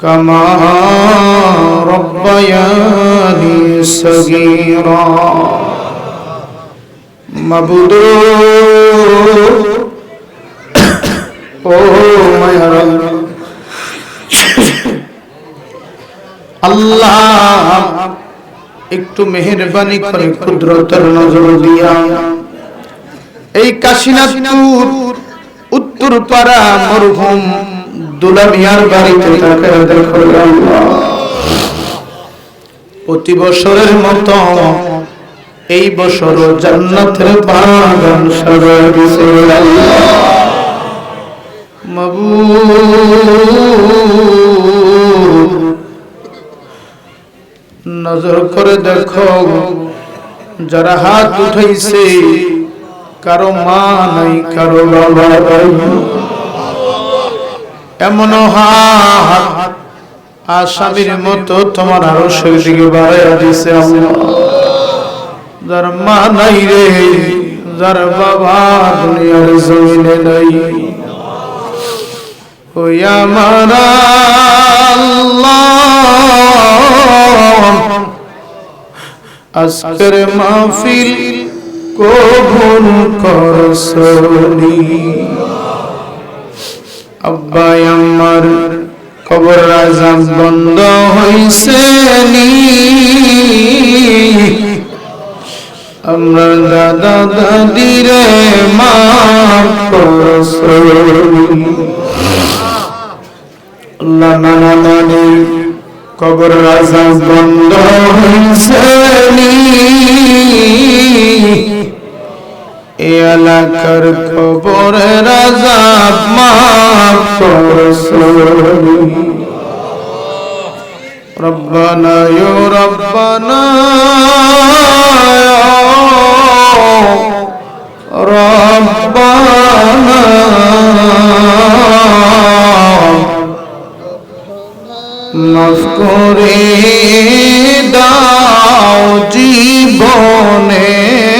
كما ربياني صغيرا مبدو ও মায়ার আল্লাহ একটু মেহেরবানি করে ক্ষুদ্রতর নজর দিয়া এই কাশীনাথপুর উত্তর পাড়া মরহুম দুলামিয়ার বাড়িতে তাকে দেখো। প্রতি বছরের মতো এই বছর জান্নাতের বাগান আল্লাহ। মাবুদ। নজর করে দেখো, যারা হাত উঠাইছে, কারও মা নাই, কারও বাবা এমন হাত আসামির মতো তোমার আরও দিকে বাড়াইয়া দিছে যার মা নাই রে, যার বাবা দুনিয়ার জমিনে নাই। ওই আমার আজকের মাহফিল কবুল করসনি। আব্বাই আমার কবর রাজা বন্ধ হইছে আমরা দাদা দাদিরে মা করসনি আল্লাহ নানা নানি, কবর রাজা বন্ধ হয়েছে এ এলাকার কবর রাজা মাফ করসনি ربنا يا ربنا ربنا মাফ করে দাও জীবনের সব গুণা।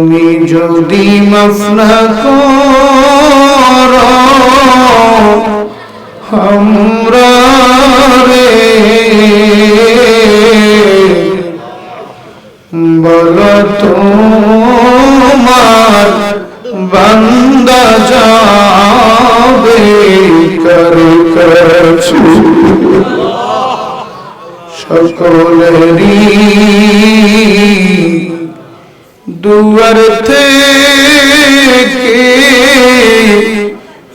তুমি যদি মাফ না করো বলো তোমার বান্দা যাবে কর সকলেরই দুয়ার থেকে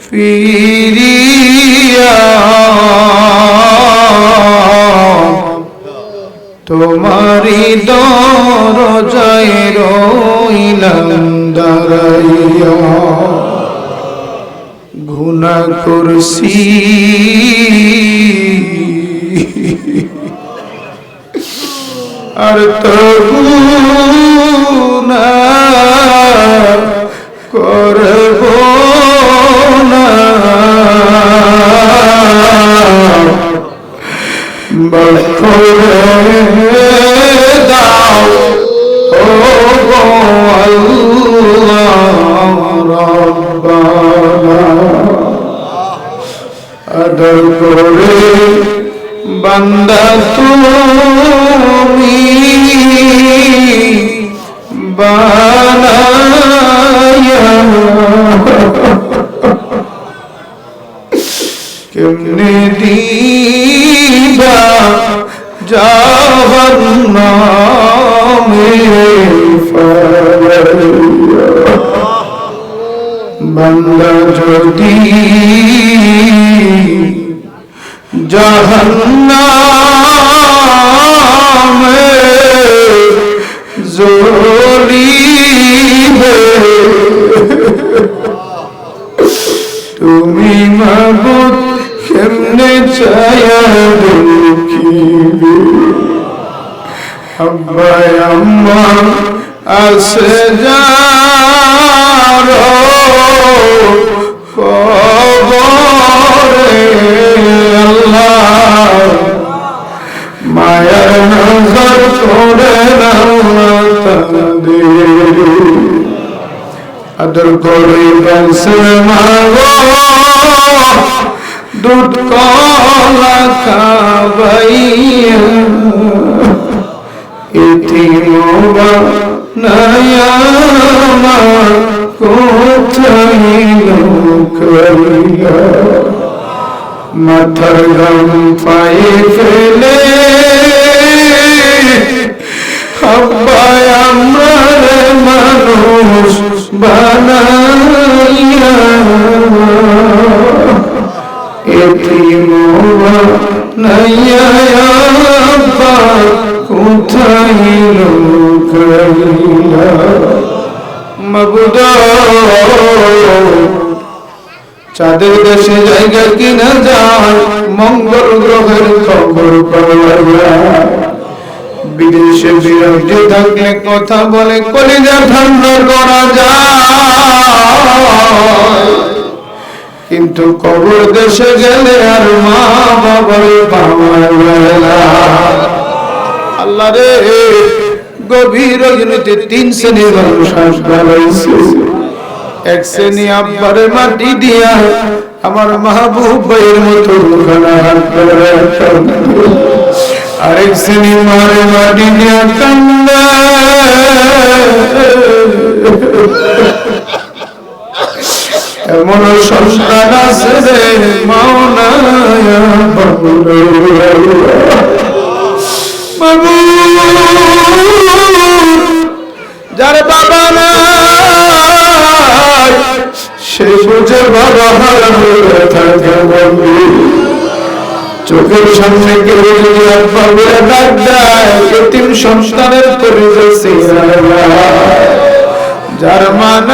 ফিরিয়া তোমারি দরজায় রইলাম দাঁড়াইয়া। গুনা করছি। আর তবু না করব না। বখরে দাও ও গো আল্লাহ রব্বানা। আদর করে বান্দা তুমি কেমনে দিবা যাবার নামে। বান্দা যদি জাহান্নামে জ্বলিবে ছায়া দেখিবে আব্বাই আম্মা আসে যার কবরে আল্লাহ মায়ার নজর করে তাদের আদর করে বলছে মাগো দুধ কলা খাবাইয়া ইতিমবা নয়ামা কোথায় লোকরিয়া মাথার গাম পায়ে ফেলে আব্বাই আমার মানুষ বানাইয়া এতিমবা নাইয়া আব্বা কোথায় লোকরিয়া মবুদা চাঁদের দেশে জায়গা কিনা যায় মঙ্গল গ্রহের খবর পাওয়া যায় বিদেশে বিরোধী থাকলে কথা বলে কলিজা ঠান্ডা করা যায় কিন্তু কবর দেশে গেলে আর মা বাবার আল্লাহ রে, গভীর রজনীতে তিন শ্রেণির মানুষ আসবাইছে এক শ্রেণি আব্বারে মাটি দিয়া আমার মাহবুব ভাইয়ের মতো আরেক শ্রেণি মারে মাটি দিয়া কান্দা। এমন সন্তান আছে রে মাওনায়া যার বাবা নাই, সে বুঝে বাবা হারানো থাকে বন্ধু। চোখের সামনে কেউ যদি আব্বা ডাক দেয়, এতিম পরিবেশে যার মানায়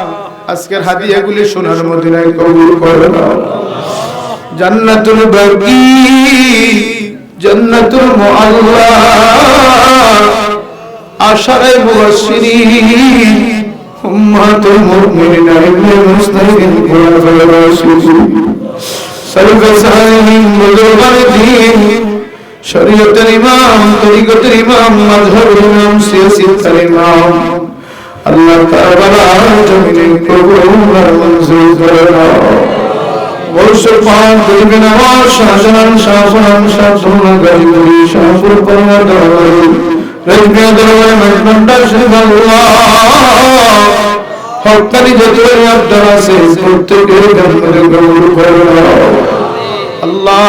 আজকের হাদিয়াগুলি সোনার মদিনায় কবুল করে। নাও জান্নাতুল বাকি জান্নাতুল মুআল্লা, আশারায়ে মুবাশশিরিন উম্মাতুল মুমিনিনা ইবনে মুস্তাহিদিন খুলাফায়ে রাশিদিন সালফে সালিহিন বুজুর্গান দ্বীন শরীয়তের ইমাম তরিকতের ইমাম, মাযহাবের ইমাম, সিয়াসতের ইমাম। আল্লাহ তাআলা জমিনে কবুল আর মঞ্জুর করে নাও বর্ষের পান করিবে নামাজ শাহজাহান শাহজাহান শাহজাহান গাড়ি শাহপুর পরমার দরবারি রেজমিয়া দরবারে মেজবান্ডা শরীফ আল্লাহ হকানি যত আব্দার আছে প্রত্যেকের গন্ধে গৌর করে আল্লাহ,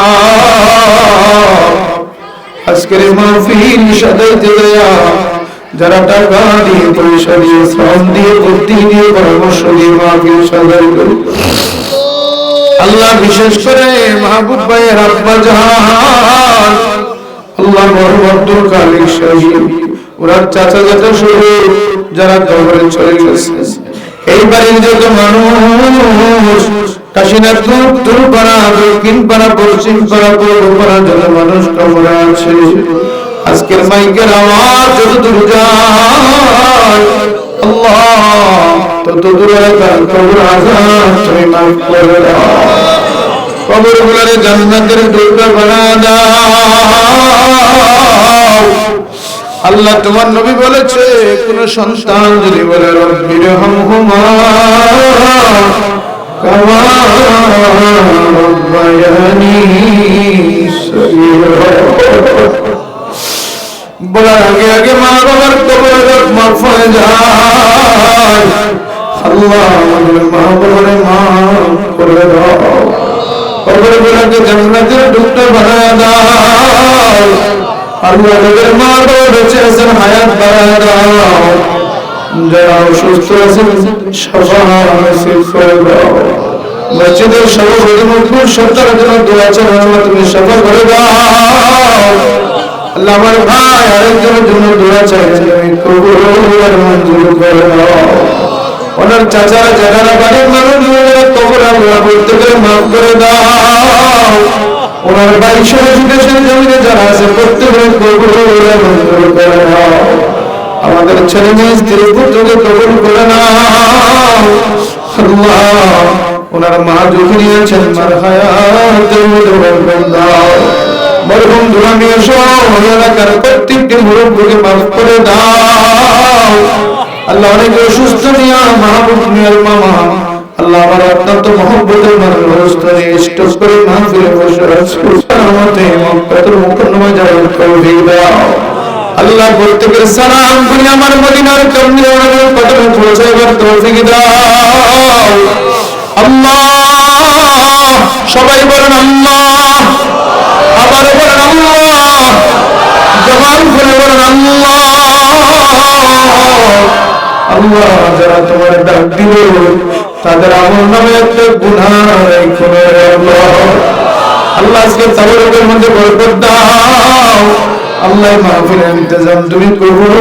আজকের মাহফিল সাজাইতে দেয়া যারা টাকা দিয়ে, পয়সা দিয়ে, শ্রম দিয়ে, বুদ্ধি দিয়ে, পরামর্শ দিয়ে মাহফিল সাজাই করে। আল্লাহ বিশেষ করে মাহবুব ভাইয়ের আব্বা জাহান। আল্লাহ মোহাম্মদ আব্দুল কালিক শহীদ ওনার চাচা চাচা শুরু, যারা কবরে চলে গেছে। এই বাড়ির যত মানুষ কাশীনাথপুর তুরপাড়া দক্ষিণ পাড়া পশ্চিম পাড়া পূর্ব পাড়া যত মানুষ কবরে আছে আজকের মাইকের আওয়াজ যত দূর যায়, আল্লাহ তত দূরে তার কবর আজাদ তুমি মাফ করে দাও। কবর গুলারে জান্নাতের দুর্গা বানা দাও। আল্লাহ তোমার নবী বলেছে, কোন সন্তান যদি বলে রব্বির হামহুমা কামা রব্বায়ানি সগীরা। বলার আগে আগে মা বাবার কবরে মাফ হয়ে যায়। আল্লাহ আমাদের মা বাবার মা করে দাও। কবরে গুলাকে জান্নাতের ডুবটা বানায় দাও। আল্লাহ তাদের মা বাবা বেঁচে আছেন, হায়াত বাড়ায় দাও। যারা অসুস্থ আছেন সফা নসিব করে দাও। মসজিদের সরকার জন্য দোয়া তুমি সফা করে দাও। আল্লাহ ভাই আরেকজনের জন্য দোয়া চাই তুমি কবুল আর মঞ্জুর করে দাও ওনার চাচারা যারা বাড়ির মানুষ কবর আল্লাহ বলতে করে মাফ করে দাও। ওনার বাড়ি সহ এডুকেশন জমিনে যারা আছে প্রত্যেকের কবুল আর মঞ্জুর করে দাও। আমাদের ছেলে মেয়ে স্ত্রী পুত্রকে কবুল করে আল্লাহ, ওনার মা যখনই আছেন মার মধ্যে দাও। মরহুম দুরানি সহ এলাকার প্রত্যেকটি মুরব্বীকে মাফ করে দাও। আল্লাহ অনেক অসুস্থ নিয়া, মাহবুব মিয়ার মামা। আল্লাহ আমার অত্যন্ত মহব্বতের মানুষ অবস্থা নিয়ে স্টক করে মাহফিলে বসে আছে আমাতে মুকাররমা যাওয়ার তৌফিক দাও। আল্লাহ প্রত্যেকের সালাম করি, আমার মদিনার কর্মী ওনাদের কদমে পৌঁছাইবার তৌফিক দাও। আল্লাহ, সবাই বলেন আবার বলেন আল্লাহ। জবান খুলে বলেন আল্লাহ। আল্লাহ যারা তোমার ডাক দিল তাদের আমল নামে একটা আজকে তাবরকের মধ্যে বরকত দাও। আল্লাহ মাহফিলের ইন্তজাম তুমি কবুল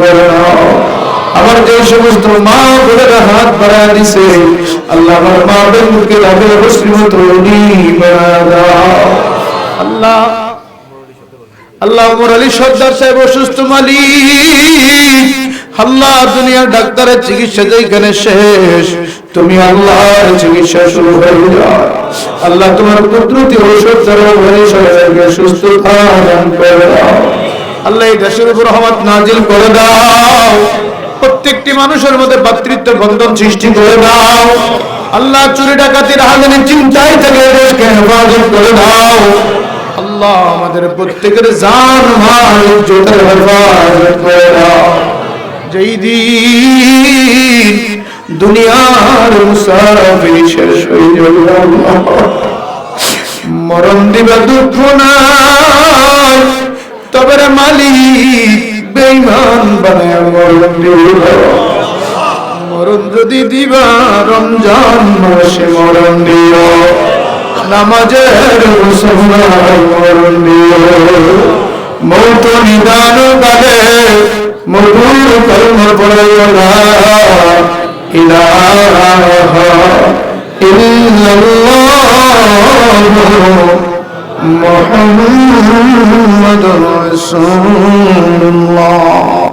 করে নাও। আমার যে সমস্ত মা বোনেরা হাত বাড়ায় দিছে। আল্লাহ আমার মা বোনকে রাবে মুসলিমত আল্লাহ আল্লাহ ওমর আলী সর্দার সাহেব অসুস্থ মালিক। আল্লাহ, দুনিয়ার ডাক্তারের চিকিৎসা যেখানে শেষ। তুমি আল্লাহর চিকিৎসা শুরু হয়ে আল্লাহ তোমার কুদরতি ঔষধ দ্বারা সুস্থতা দান করে আল্লাহ এই দেশের উপর রহমত নাজিল করে দাও। প্রত্যেকটি মানুষের মধ্যে ভাতৃত্ব বন্ধন সৃষ্টি করে দাও। আল্লাহ চুরি ডাকাতির হাজারে চিন্তায় থেকে দেশকে হেফাজত করে দাও। আল্লাহ আমাদের প্রত্যেকের জান, মাল, ইজ্জতের হেফাজত করে দাও। যেই দিন দুনিয়ার মুসাফির শেষ হয়ে যাবে মরণ দিবা দুঃখ নাই, তবে মালিক বেঈমান বানায় মরণ দিব মরণ যদি দিবা, রমজান মাসে মরণ দিও। নামাজের মুসলমান মরণ দিও। মৌত নিদান কালে মধুর কর্ম পড়াইও না। ইলাহা ইল্লাল্লাহ। محمد رسول الله